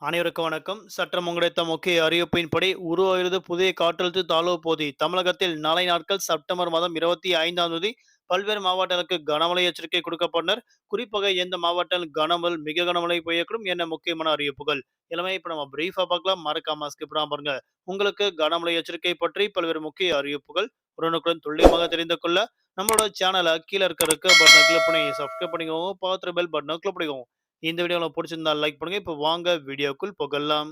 அனைவருக்கும் வணக்கம். சட்டம் முங்கடைத்த முக்கிய அறிவிப்பின்படி உருவாகிறது புதிய காற்றழுத்த தாழ்வு பகுதி. தமிழகத்தில் நாளை நாட்கள் செப்டம்பர் மாதம் இருபத்தி ஐந்தாம் தேதி பல்வேறு மாவட்டங்களுக்கு கனமழை எச்சரிக்கை கொடுக்கப்பட்டனர். குறிப்பாக எந்த மாவட்டம் கனமல் மிக கனமழை பெய்யக்கூடும் என்ன முக்கியமான அறிவிப்புகள். எல்லாமே இப்ப நம்ம பிரீஃபா பார்க்கலாம். மறக்காம ஸ்கிப் பாருங்க. உங்களுக்கு கனமழை எச்சரிக்கை பற்றி பல்வேறு முக்கிய அறிவிப்புகள் உடனுக்குடன் துல்லியமாக தெரிந்து கொள்ள நம்மளோட சேனலை கீழே இருக்க இருக்க பட்டனை கிளிக் பண்ணி சப்ஸ்கிரைப் பண்ணிக்கோங்க. பார்த்து பெல் பட்டனை கிளிக் பண்ணிக்கோங்க. இந்த வீடியோ உங்களுக்கு பிடிச்சிருந்தா லைக் பண்ணுங்க. இப்போ வாங்க வீடியோக்குள் புகழலாம்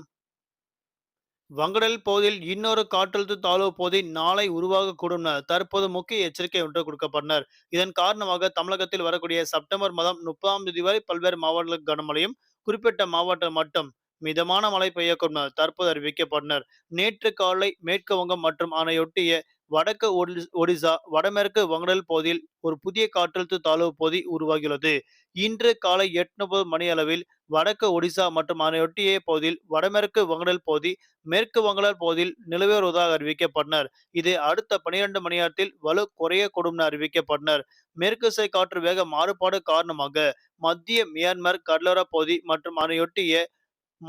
வங்கடல் பகுதியில் இன்னொரு காற்றழுத்த தாழ்வு பகுதி நாளை உருவாகக்கூடும் என தற்போது முக்கிய எச்சரிக்கை ஒன்று கொடுக்கப்பட்டனர் இதன் காரணமாக தமிழகத்தில் வரக்கூடிய செப்டம்பர் மாதம் முப்பதாம் தேதி வரை பல்வேறு மாவட்டங்களுக்கு கனமழையும் குறிப்பிட்ட மாவட்டம் மட்டும் மிதமான மழை பெய்யக்கூடும் என தற்போது அறிவிக்கப்பட்டனர் நேற்று காலை மேற்கு வங்கம் மற்றும் அதனையொட்டிய வடக்கு ஒடிசா வடமேற்கு வங்கடல் பகுதியில் ஒரு புதிய காற்றழுத்த தாழ்வு பகுதி உருவாகியுள்ளது. இன்று காலை எட்டு முப்பது மணி அளவில் வடக்கு ஒடிசா மற்றும் அதனையொட்டிய பகுதியில் வடமேற்கு வங்கடல் பகுதி மேற்கு வங்கடல் பகுதியில் நிலவி வருவதாக அறிவிக்கப்பட்டனர். இது அடுத்த பனிரெண்டு மணி நேரத்தில் வலு குறையக்கூடும் என அறிவிக்கப்பட்டனர். மேற்கு சை காற்று வேக மாறுபாடு காரணமாக மத்திய மியான்மர் கடலோர பகுதி மற்றும் அதனையொட்டிய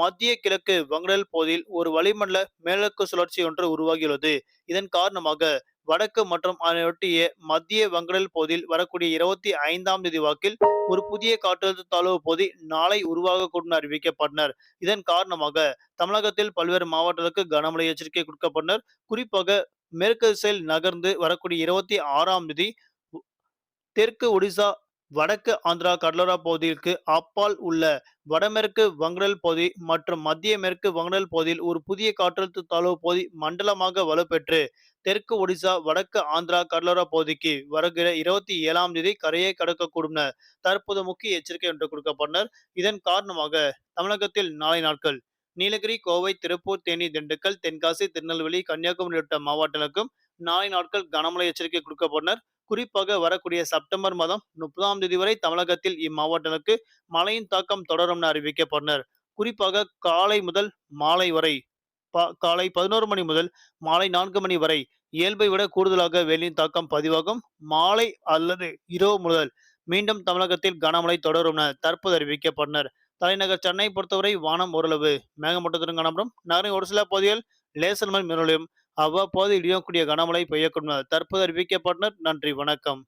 மத்திய கிழக்கு வங்கடல் பகுதியில் ஒரு வளிமண்டல மேலக்கு சுழற்சி ஒன்று உருவாகியுள்ளது. இதன் காரணமாக வடக்கு மற்றும் அதனையொட்டிய மத்திய வங்கடல் பகுதியில் வரக்கூடிய இருபத்தி ஐந்தாம் தேதி வாக்கில் ஒரு புதிய காற்றழுத்த தாழ்வு பகுதி நாளை உருவாகக்கூடும் அறிவிக்கப்பட்டனர். இதன் காரணமாக தமிழகத்தில் பல்வேறு மாவட்டங்களுக்கு கனமழை எச்சரிக்கை கொடுக்கப்பட்டனர். குறிப்பாக மேற்கு திசையில் நகர்ந்து வரக்கூடிய இருபத்தி ஆறாம் தேதி தெற்கு ஒடிசா வடக்கு ஆந்திரா கடலோரா பகுதிக்கு அப்பால் உள்ள வடமேற்கு வங்கடல் பகுதி மற்றும் மத்திய மேற்கு வங்கடல் பகுதியில் ஒரு புதிய காற்றழுத்த தாழ்வு பகுதி மண்டலமாக வலுப்பெற்று தெற்கு ஒடிசா வடக்கு ஆந்திரா கடலோரா பகுதிக்கு வருகிற இருபத்தி ஏழாம் தேதி கரையை கடக்கக்கூடும் தற்போது முக்கிய எச்சரிக்கை ஒன்று கொடுக்கப்பட்டனர். இதன் காரணமாக தமிழகத்தில் நாளை நாட்கள் நீலகிரி கோவை திருப்பூர் தேனி திண்டுக்கல் தென்காசி திருநெல்வேலி கன்னியாகுமரி உள்ளிட்ட மாவட்டங்களுக்கும் நாளை நாட்கள் கனமழை எச்சரிக்கை கொடுக்கப்பட்டனர். குறிப்பாக வரக்கூடிய செப்டம்பர் மாதம் முப்பதாம் தேதி வரை தமிழகத்தில் இம்மாவட்டங்களுக்கு மழையின் தாக்கம் தொடரும் என அறிவிக்கப்பட்டனர். குறிப்பாக காலை முதல் மாலை வரை காலை பதினோரு மணி முதல் மாலை நான்கு மணி வரை இயல்பை விட கூடுதலாக வெயிலின் தாக்கம் பதிவாகும். மாலை அல்லது இரவு முதல் மீண்டும் தமிழகத்தில் கனமழை தொடரும் என தற்போது அறிவிக்கப்பட்டனர். தலைநகர் சென்னை பொறுத்தவரை வானம் ஓரளவு மேகமூட்டத்துடன் காணப்படும். நகரின் ஒரு சில பகுதிகள் லேசர் மழை மின்னலையும் அவ்வப்போது இடியக்கூடிய கனமழை பெய்யக்கூடும் தற்போது அறிவிக்கப்பட்டனர். நன்றி வணக்கம்.